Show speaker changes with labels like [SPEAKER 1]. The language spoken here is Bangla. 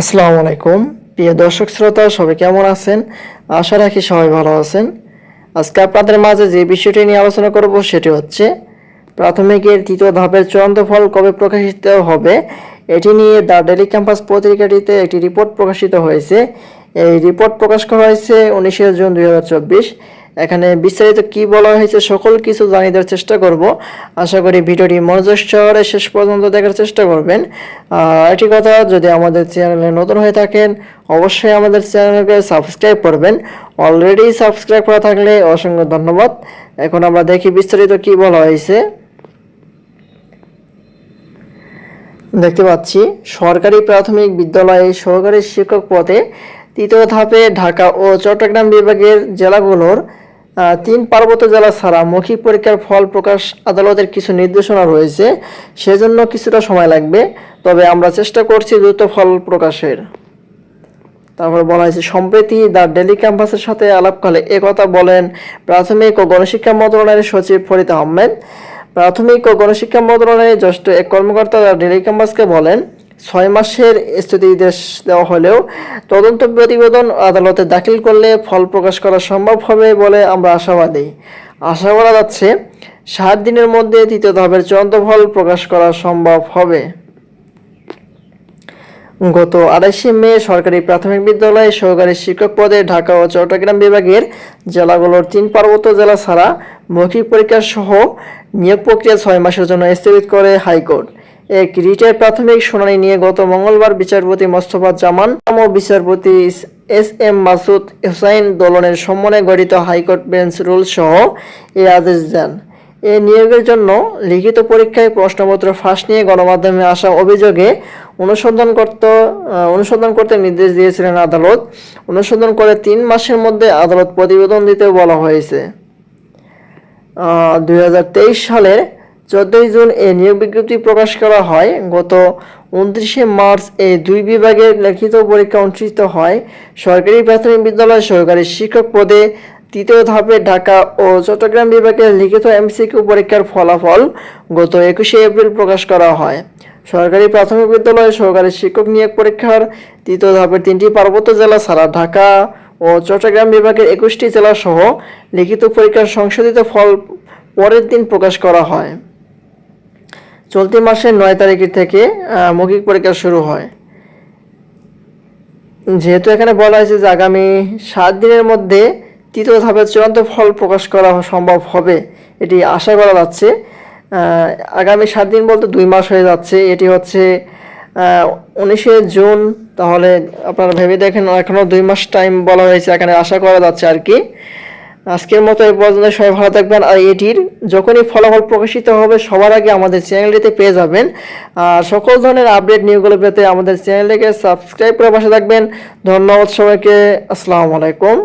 [SPEAKER 1] আসসালামু আলাইকুম। প্রিয় দর্শক শ্রোতা, সবাই কেমন আছেন? আশা রাখি সবাই ভালো আছেন। আজকে আপনাদের মাঝে যে বিষয়টি নিয়ে আলোচনা করব সেটি হচ্ছে, প্রাথমিকের তৃতীয় ধাপের চূড়ান্ত ফল কবে প্রকাশিত হবে? এটি নিয়ে দ্য ডেলি ক্যাম্পাস পত্রিকাটিতে একটি রিপোর্ট প্রকাশিত হয়েছে। এই রিপোর্ট প্রকাশ করা হয়েছে উনিশে জুন দুই হাজার চব্বিশ। এখানে বিস্তারিত কি বলা হয়েছে সকল কিছু জানিয়ে দেওয়ার চেষ্টা করব। আশা করি ভিডিওটি মনোযোগ সহকারে শেষ পর্যন্ত দেখার চেষ্টা করবেন। একটি কথা, যদি আমাদের চ্যানেলে নতুন হয়ে থাকেন, অবশ্যই আমাদের চ্যানেলকে সাবস্ক্রাইব করবেন। অলরেডি সাবস্ক্রাইব করা থাকলে অসংখ্য ধন্যবাদ। এখন আমরা দেখি বিস্তারিত কি বলা হয়েছে। দেখতে পাচ্ছি, সরকারি প্রাথমিক বিদ্যালয়ে সহকারী শিক্ষক পদে তৃতীয় ধাপে ঢাকা ও চট্টগ্রাম বিভাগের জেলাগুলোর তিন পার্বত্য জেলা ছাড়া মৌখিক পরীক্ষার ফল প্রকাশ আদালতের কিছু নির্দেশনা রয়েছে, সেজন্য কিছুটা সময় লাগবে, তবে আমরা চেষ্টা করছি দ্রুত ফল প্রকাশের। তারপর বলা হয়েছে, সম্প্রতি দ্য ডেলি ক্যাম্পাসের সাথে আলাপকালে একথা বলেন প্রাথমিক ও গণশিক্ষা মন্ত্রণালয়ের সচিব ফরিদ আহমেদ। প্রাথমিক ও গণশিক্ষা মন্ত্রণালয়ের জ্যেষ্ঠ এক কর্মকর্তা দ্য ডেলি ক্যাম্পাসকে বলেন ছয় মাসের স্থিতিনির্দেশ দেওয়া হলেও তদন্ত প্রতিবেদন আদালতে দাখিল করলে ফল প্রকাশ করা সম্ভব হবে বলে আমরা আশাবাদী। আশা করা যাচ্ছে, সাত দিনের মধ্যে তৃতীয় ধাপের চূড়ান্ত ফল প্রকাশ করা সম্ভব হবে। গত আড়াইশে মে সরকারি প্রাথমিক বিদ্যালয়ে সহকারী শিক্ষক পদে ঢাকা ও চট্টগ্রাম বিভাগের জেলাগুলোর তিন পার্বত্য জেলা ছাড়া মৌখিক পরীক্ষা সহ নিয়োগ প্রক্রিয়া ছয় মাসের জন্য স্থগিত করে হাইকোর্ট। এক রিটের প্রাথমিক শুনানি নিয়ে গত মঙ্গলবার বিচারপতি মোস্তফা জামান ও বিচারপতি এস এম মাসুদ হুসাইন দলনের সম্মানে গঠিত হাইকোর্ট বেঞ্চ রুল সহ এই আদেশ দেন। এ নিয়োগের জন্য লিখিত পরীক্ষায় প্রশ্নপত্র ফাঁস নিয়ে গণমাধ্যমে আসা অভিযোগে অনুসন্ধান করতে অনুসন্ধান করতে নির্দেশ দিয়েছিলেন আদালত। অনুসন্ধান করে তিন মাসের মধ্যে আদালত প্রতিবেদন দিতে বলা হয়েছে। দুই সালের চোদ্দই জুন এই নিয়োগ বিজ্ঞপ্তি প্রকাশ করা হয়। গত উনত্রিশে মার্চ এই দুই বিভাগের লিখিত পরীক্ষা অনুষ্ঠিত হয়। সরকারি প্রাথমিক বিদ্যালয় সহকারী শিক্ষক পদে তৃতীয় ধাপে ঢাকা ও চট্টগ্রাম বিভাগের লিখিত এমসিকিউ পরীক্ষার ফলাফল গত একুশে এপ্রিল প্রকাশ করা হয়। সরকারি প্রাথমিক বিদ্যালয়ে সহকারী শিক্ষক নিয়োগ পরীক্ষার তৃতীয় ধাপের তিনটি পার্বত্য জেলা ছাড়া ঢাকা ও চট্টগ্রাম বিভাগের একুশটি জেলা সহ লিখিত পরীক্ষার সংশোধিত ফল পরের দিন প্রকাশ করা হয়। চলতি মাসের নয় তারিখ থেকে মৌখিক পরীক্ষা শুরু হয়। যেহেতু এখানে বলা হয়েছে যে আগামী সাত দিনের মধ্যে তৃতীয় ধাপের চূড়ান্ত ফল প্রকাশ করা সম্ভব হবে, এটি আশা করা যাচ্ছে। আগামী সাত দিন বলতে দুই মাস হয়ে যাচ্ছে। এটি হচ্ছে উনিশে জুন, তাহলে আপনারা ভেবে দেখেন এখনও দুই মাস টাইম বলা হয়েছে, এখানে আশা করা যাচ্ছে আর কি। আজকের মতো এই পর্যন্ত সবাই ভালো থাকবেন। আর এটির যখনই ফলাফল প্রকাশিত হবে, সবার আগে আমাদের চ্যানেলটিতে পেয়ে যাবেন। আর সকল ধরনের আপডেট নিউজগুলো পেতে আমাদের চ্যানেলটিকে সাবস্ক্রাইব করে পাশে থাকবেন। ধন্যবাদ সবাইকে। আসসালামু আলাইকুম।